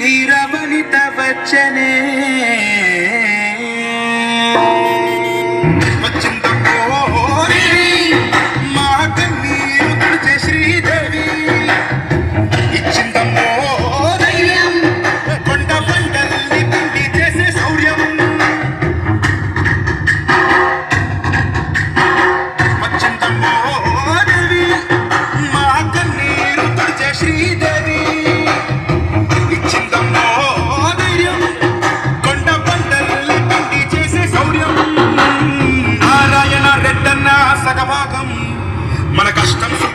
నిరమణిత వచ్చనే వచ్చింది మన కష్టం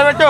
ఏ మళ్ళీ పెట్టు